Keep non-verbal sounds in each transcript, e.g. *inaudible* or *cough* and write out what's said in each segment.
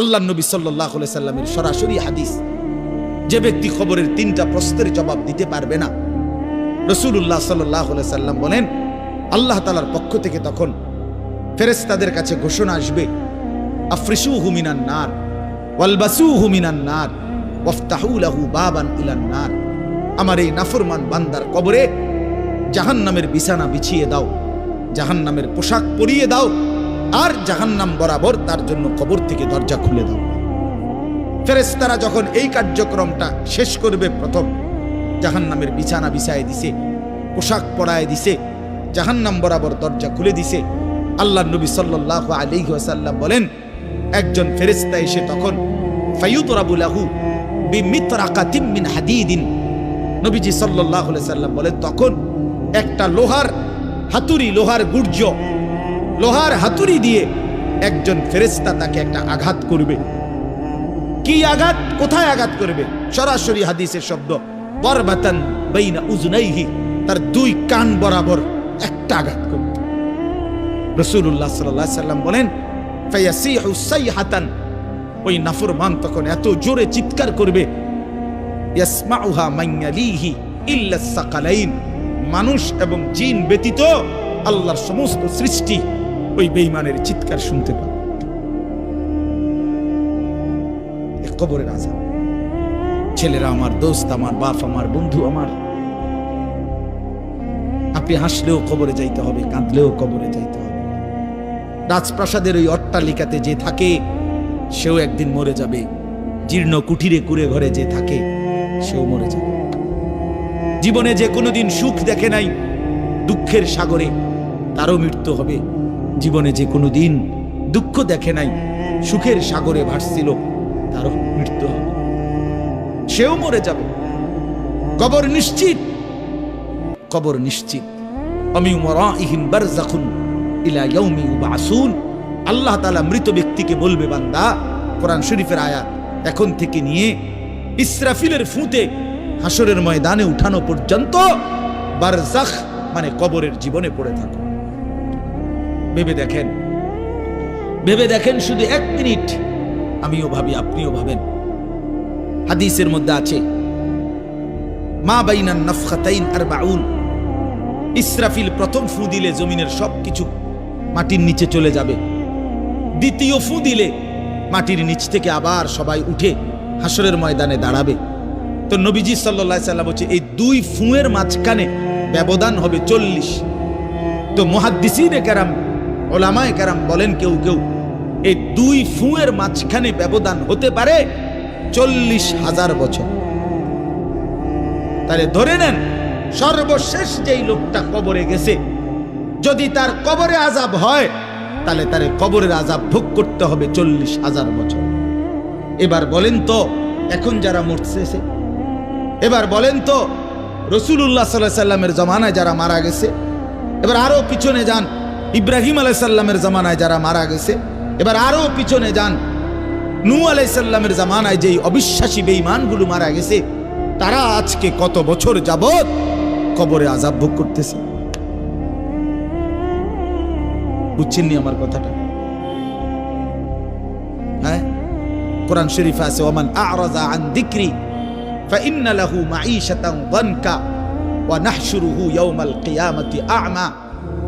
আল্লাহ নবী সাল্লাহ সাল্লামের সরাসরি হাদিস। যে ব্যক্তি খবরের তিনটা প্রশ্নের জবাব দিতে পারবে না। রসুল্লাহ সাল্লাহ সাল্লাম বলেন, আল্লাহ তালার পক্ষ থেকে তখন ফেরেস্তাদের কাছে ঘোষণা আসবে আফ্রিসু হুমিনান নার ওয়ালবাসু হুমিনান নার ওয়াফতাহুলাহু বাবান ইলান নার। আমার এই নাফরমান বান্দার কবরে জাহান্নামের বিছানা বিছিয়ে দাও, জাহান্নামের পোশাক পরিয়ে দাও আর জাহান্নাম বরাবর তার জন্য কবর থেকে দরজা খুলে দাও। ফেরেস্তারা যখন এই কার্যক্রমটা শেষ করবে প্রথম, জাহান্নামের বিছানা বিছায় দিছে, পোশাক পরায় দিছে, জাহান্নাম বরাবর দরজা খুলে দিছে আল্লাহ নবী সাল্লাহ আলী সাল্লাম বলেন, একজন ফেরেস্তা এসে তখন মিন হাদিদিন। নবীজি সাল্লাহ সাল্লাম বলেন, তখন একটা লোহার, হাতুড়ি লোহার গুর্জ লোহার হাতুড়ি দিয়ে একজন ফেরেস্তা তাকে একটা আঘাত করবে। কি আঘাত? কোথায় আঘাত করবে? সরাসরি হাদিসের শব্দ। উজনাইহি, তার দুই কান বরাবর একটা আঘাত করবে। রসুল্লাহ সাল্লাহ সাল্লাম বলেন সাইহাতান ওই তখন এত জোরে চিৎকার করবে মানুষ এবং জিন ব্যতীত আল্লাহর সমস্ত সৃষ্টি ওই বেইমানের চিৎকার শুনতে পাবে কবরের আজাব ছেলেরা আমার দোস্ত, আমার বাপ, আমার বন্ধু, আমার। আপনি হাসলেও কবরে যাইতে হবে, কাঁদলেও কবরে যাইতে হবে। রাজপ্রাসাদের ওই অট্টালিকাতে যে থাকে, সেও একদিন মরে যাবে। জীর্ণ কুঠিরে কুড়ে ঘরে যে থাকে, সেও মরে যাবে। জীবনে যে কোনোদিন সুখ দেখে নাই, দুঃখের সাগরে তারও মৃত্যু হবে। জীবনে যে কোনোদিন দুঃখ দেখে নাই, সুখের সাগরে ভাসছিল, তারও মৃত্যু হবে। সেও মরে যাবে। কবর নিশ্চিত। কবর নিশ্চিত। আমি ওয়ারাইহিম বারযাখুন ইলা ইয়াউমি আল্লাহ তাআলা মৃত ব্যক্তিকে বলবে, বান্দা, কোরআন শরীফের আয়াত এখন থেকে নিয়ে ইসরাফিলের ফুঁতে হাসরের ময়দানে উঠানো পর্যন্ত বারজাখ মানে কবরের জীবনে পড়ে থাকো। ভেবে দেখেন। ভেবে দেখেন শুধু এক মিনিট। আমিও ভাবি, আপনিও ভাবেন। হাদিসের মধ্যে আছে, মা বাইনান নফখাতাইন আর বাউন ইসরাফিল প্রথম ফু দিলে জমিনের সব কিছু মাটির নিচে চলে যাবে। দ্বিতীয় ফু দিলে মাটির নিচ থেকে আবার সবাই উঠে হাসরের ময়দানে দাঁড়াবে। তো নবীজি সাল্লা সাল্লাম হচ্ছে এই দুই ফুঁয়ের মাঝখানে ব্যবধান হবে চল্লিশ। তো মহাদ্দিসিনে কেরাম ওলামায় কারাম বলেন কেউ কেউ, এই দুই ফুঁয়ের মাঝখানে ব্যবধান হতে পারে চল্লিশ হাজার বছর। তাহলে ধরে নেন, সর্বশেষ যেই লোকটা কবরে গেছে, যদি তার কবরে আজাব হয়, তাহলে তার কবরের আজাব ভোগ করতে হবে চল্লিশ হাজার বছর। এবার বলেন তো, এখন যারা মরতেছে এবার বলেন তো রসুল্লাহ সাল্লাহ সাল্লামের জমানায় যারা মারা গেছে, এবার আরও পিছনে যান ইব্রাহিম আলাই সাল্লামের জমানায় যারা মারা গেছে এবার আরো পিছনে যান নু আলাই সাল্লামের জামানায় যেই অবিশ্বাসী বেঈমানগুলো মারা গেছে তারা আজকে কত বছর যাবত কবরে আজাব ভোগ করতেছে বুঝছেননি আমার কথাটা হ্যাঁ কোরআন শরীফ আছে ওমান আরাজা আন দিক্রি فإن له معيشة ضنكا ونحشره يوم القيامة أعمى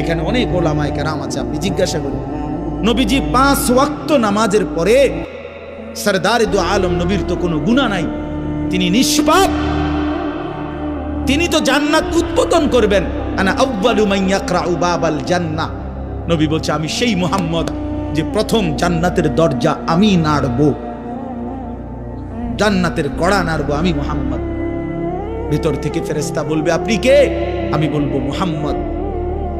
এখানে অনেক ওলামায় কেরাম আছে, আপনি জিজ্ঞাসা করুন। নবীজি পাঁচ ওয়াক্ত নামাজের পরে সরদার দু আলম নবীর তো কোনো গুণা নাই, তিনি নিষ্পাপ, তিনি তো জান্নাত উদ্বোধন করবেন। জান্নাহ। নবী বলছে, আমি সেই মুহাম্মদ যে প্রথম জান্নাতের দরজা আমি নাড়ব, জান্নাতের কড়া নাড়বো আমি মুহাম্মদ। ভিতর থেকে ফেরেস্তা বলবে, আপনি কে? আমি বলব মুহাম্মদ।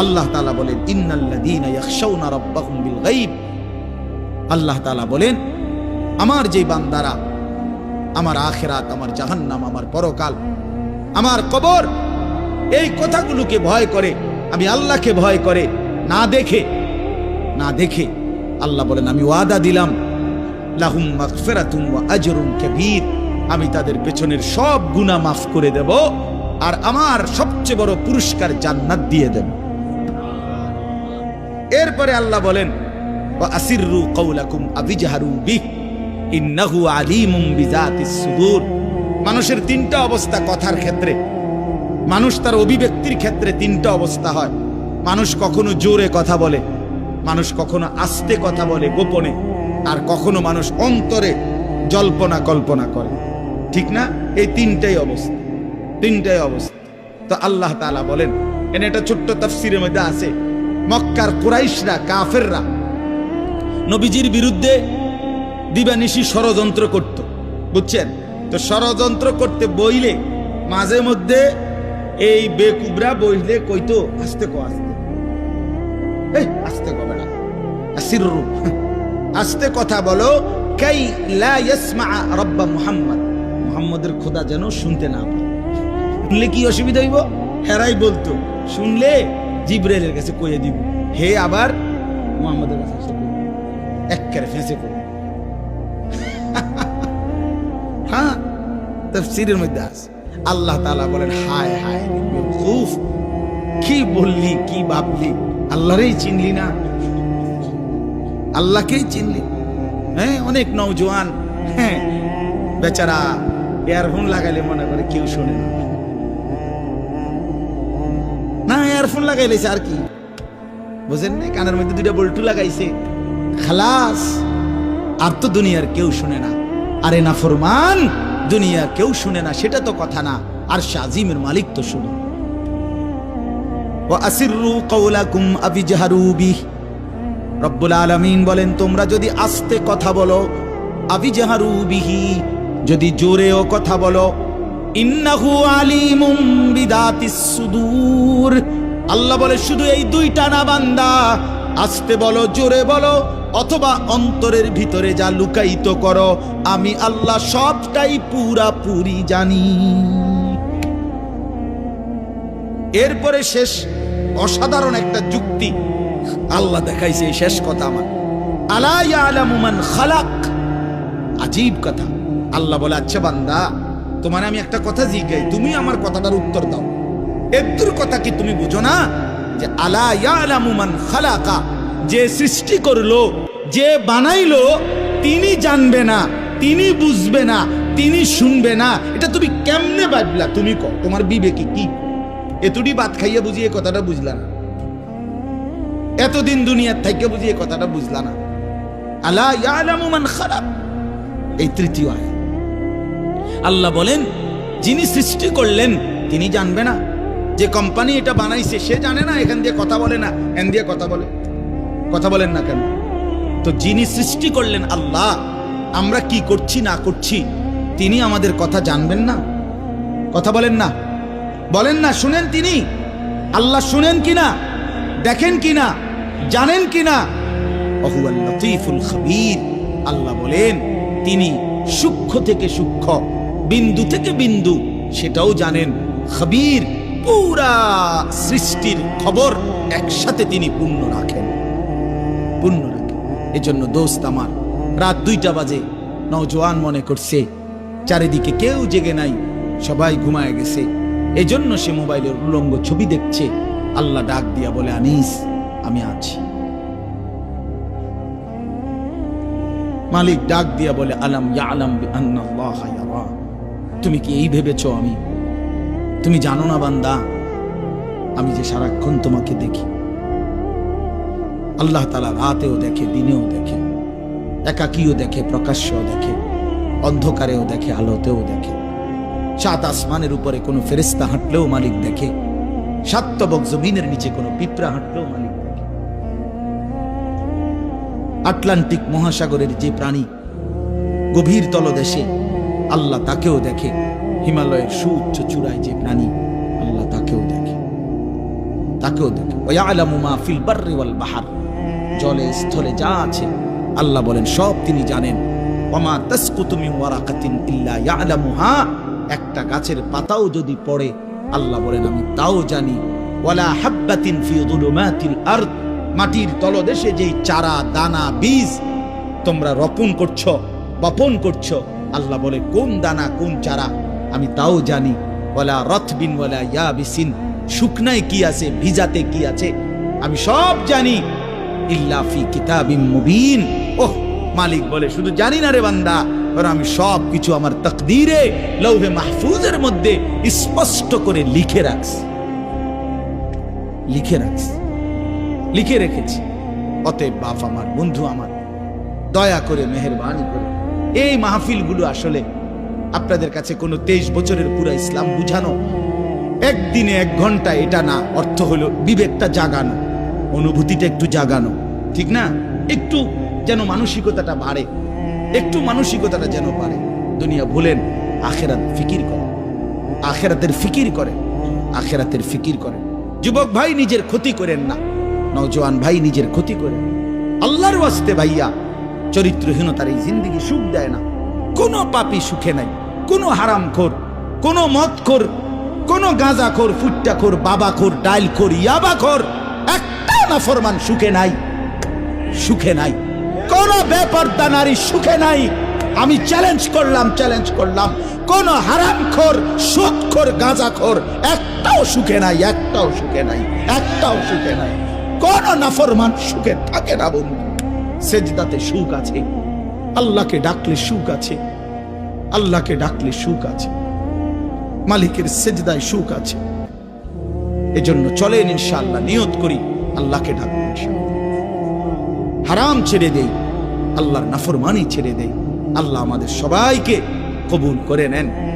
আল্লাহ তালা বলেন বিল গায়ব আল্লাহ তালা বলেন, আমার যে বান্দারা, আমার আখেরাত, আমার জাহান্নাম, আমার পরকাল, আমার কবর, এই কথাগুলোকে ভয় করে, আমি আল্লাহকে ভয় করে, না দেখে না দেখে আল্লাহ বলেন, আমি ওয়াদা দিলাম আমি তাদের পেছনের সব গুনাহ মাফ করে দেব, আর আমার সবচেয়ে বড় পুরস্কার জান্নাত দিয়ে দেব। এরপরে আল্লাহ বলেন মানুষের তিনটা অবস্থা কথার ক্ষেত্রে। মানুষ তার অভিব্যক্তির ক্ষেত্রে তিনটা অবস্থা হয়। মানুষ কখনো জোরে কথা বলে, মানুষ কখনো আস্তে কথা বলে গোপনে, আর কখনো মানুষ অন্তরে জল্পনা কল্পনা করে। ঠিক না? এই তিনটাই অবস্থা তিনটাই অবস্থা। তো আল্লাহ তাআলা বলেন একটা ছোট্ট তাফসিরের মধ্যে আছে মক্কার কুরাইশরা, কাফেররা। নবীজির বিরুদ্ধে দিবানিশি ষড়যন্ত্র করত, বুঝছেন? তো ষড়যন্ত্র করতে বইলে মাঝে মধ্যে এই বেকুবরা বইলে কইতো, আস্তে কো, আস্তে। এই, আস্তে না আসিররু। আস্তে কথা বলো, কাই লা ইয়াসমা রব্বা মুহাম্মদ? মুহাম্মদের খোদা যেন শুনতে না পায়। শুনলে কি অসুবিধা হইব? হেরাই বলতো, শুনলে জিব্রাইলের কাছে কইয়ে দিব। হে আবার মুহাম্মদের কাছে বলবে। এক্কেরে ফেঁসে পড়বে। *laughs* হ্যাঁ তফসিরের মধ্যে আছে। আল্লাহ তাআলা বলেন, হায় হায় বেওকুফ কি বললি, কি ভাবলি? আল্লাহরেই চিনলি না। আল্লাহকেই চিনলি। হ্যাঁ অনেক নৌজওয়ান হ্যাঁ বেচারা ইয়ারফোন লাগাইলে মনে করে কেউ শোনে না। ইয়ারফোন লাগাইলেছে আর কি। বুঝেন না কানের মধ্যে দুইটা বল্টু লাগাইছে। খালাস, আর তো দুনিয়ার কেউ শুনে না। আরে না ফরমান, দুনিয়ার কেউ শুনে না, সেটা তো কথা না। আর শাজিমের মালিক তো শুনে। রব্বুল আলামিন বলেন, তোমরা যদি আস্তে কথা বলো, আবিজহারু বিহি। যদি জোরেও কথা বলো, ইন্নাহু আলিমুম বিদাতিস সুদূর। আল্লাহ বলে, শুধু এই দুইটা না বান্দা। আস্তে বলো, জোরে বলো, অথবা অন্তরের ভিতরে যা লুকায়িত করো, আমি আল্লাহ সবটাই পুরা পুরি জানি। এরপরে শেষ, অসাধারণ একটা যুক্তি আল্লাহ দেখাইছে, এই শেষ কথা আমার। আলা ইয়ালামু মান খালাক? আজীব কথা। আল্লাহ বলে আচ্ছা বান্দা, তোমার আমি একটা কথা জিজ্ঞাই তুমি আমার কথাটার উত্তর দাও। এদ্দুর কথা কি তুমি বুঝো না? যে আলা ইয়ালামু মান খালাকা, যে সৃষ্টি করল, যে বানাইলো, তিনি জানবে না, তিনি বুঝবে না, তিনি শুনবে না। এটা তুমি কেমনে ভাবলা? তুমি কও, তোমার বিবেকে কি? এতটি বাদ খাইয়া বুঝিয়ে কথাটা বুঝলা না। এতদিন দুনিয়ার থেকে বুঝিয়ে কথাটা বুঝলা না। আলা ইয়ালামু মান খালাক, এই তৃতীয় আয় আল্লাহ বলেন, যিনি সৃষ্টি করলেন, তিনি জানবে না। যে কোম্পানি এটা বানাইছে, সে জানে না, এখান দিয়ে কথা বলে না, এখান দিয়ে কথা বলে। কথা বলেন না কেন? তো যিনি সৃষ্টি করলেন আল্লাহ, আমরা কি করছি, না করছি, তিনি আমাদের কথা জানবেন না? কথা বলেন না। বলেন না, শুনেন তিনি। আল্লাহ শুনেন কি না দেখেন কি না জানেন লতিফুল খবীর। আল্লাহ বলেন, তিনি সূক্ষ্ম থেকে সূক্ষ্ম, বিন্দু থেকে বিন্দু, সেটাও জানেন। খবীর পুরা সৃষ্টির খবর একসাথে তিনি পূর্ণ রাখেন। পূর্ণ রাখেন। এজন্য দোস্ত আমার, রাত দুইটা বাজে, নওজোয়ান মনে করছে, চারিদিকে কেউ জেগে নাই, সবাই ঘুমায় গেছে। এজন্য সে মোবাইলের উলঙ্গ ছবি দেখছে, আল্লাহ ডাক দিয়া বলে, আনিস, আমি আছি। মালিক ডাক দিয়া বলে, আলাম ইয়া আলাম তুমি কি এই ভেবেছ আমি? তুমি জানো না বান্দা, আমি যে সারাক্ষণ তোমাকে দেখি। আল্লাহ তালা রাতেও দেখে, দিনেও দেখে, একাকীও দেখে, প্রকাশ্যও দেখে, অন্ধকারেও দেখে, আলোতেও দেখে। সাত আসমানের উপরে কোনো ফেরেস্তা হাঁটলেও মালিক দেখে। সাত্তবক জমিনের নিচে কোনো পিঁপড়া হাঁটলেও মালিক দেখে। আটলান্টিক মহাসাগরের যে প্রাণী গভীর তলদেশে আল্লাহ তাকেও দেখে। হিমালয়ের সুউচ্চ চূড়ায় যে প্রাণী, আল্লাহ তাকেও দেখে। তাকেও দেখে। ওয়ালামু মা ফিল বাররি ওয়াল বাহার। জলে, স্থলে যা আছে, আল্লাহ বলেন, সব তিনি জানেন। ওমা তাসকুতু মিন ওয়ারাকাতিন ইল্লা ইয়ালামুহা। একটা গাছের পাতাও যদি পড়ে, আল্লাহ বলেন, আমি তাও জানি। ওয়ালা হাব্বাতিন ফি যুলুমাতিল আরদ। মাটির তলদেশে যেই চারা, দানা, বীজ, তোমরা রোপণ করছ, বপন করছ, আল্লাহ বলে, কোন দানা কোন চারা আমি তাও জানি, ওয়ালা রথবিন ওয়ালা ইয়াবিসিন, শুকনায় কি আছে, ভিজাতে কি আছে, আমি সব জানি। ইল্লা ফি কিতাবিম মুবিন। ওহ, মালিক বলে, শুধু জানি না রে বান্দা আর আমি সব কিছু আমার তকদিরে, লৌহে মাহফুজের মধ্যে স্পষ্ট করে লিখে রাখছি। লিখে রাখছি। লিখে রেখেছি। অতএব বাপ আমার, বন্ধু আমার, দয়া করে মেহরবানি করে। এই মাহফিলগুলো আসলে আপনাদের কাছে কোনো তেইশ বছরের পুরা ইসলাম বুঝানো? একদিনে এক ঘণ্টা এটা না, অর্থ হলো বিবেকটা জাগানো, অনুভূতিটা একটু জাগানো, ঠিক না? একটু যেন মানসিকতাটা বাড়ে, একটু মানসিকতাটা যেন বাড়ে। দুনিয়া ভুলেন, আখেরাত ফিকির করে আখেরাতের ফিকির করে আখেরাতের ফিকির করে যুবক ভাই নিজের ক্ষতি করেন না, নওজোয়ান ভাই নিজের ক্ষতি করেন। আল্লাহর ওয়াস্তে ভাইয়া, চরিত্রহীনতার এই জিন্দিগি সুখ দেয় না। কোনো পাপি সুখে নাই, কোনো হারাম খোর কোনো মদ খোর কোনো গাঁজা খোর খোর খোর ডাইল খোর ইয়াবা খোর একটা নাফরমান সুখে নাই সুখে নাই। কোন বেপর্দা নারী সুখে নাই। আমি চ্যালেঞ্জ করলাম চ্যালেঞ্জ করলাম। কোন হারাম খোর হারামখোর, সুদখোর, গাঁজাখোর একটাও সুখে নাই, একটাও সুখে নাই, একটাও সুখে নাই। কোন নাফরমান সুখে থাকে না বন্ধু। সেজদাতে সুখ আছে। আল্লাহকে ডাকলে সুখ আছে। আল্লাহকে ডাকলে সুখ আছে। মালিকের সেজদায় সুখ আছে। এজন্য চলেন ইনশাআল্লাহ, নিয়ত করি আল্লাহকে ডাকবো হারাম ছেড়ে দেই, আল্লাহর নাফরমানি ছেড়ে দেই। আল্লাহ আমাদের সবাইকে কবুল করে নেন।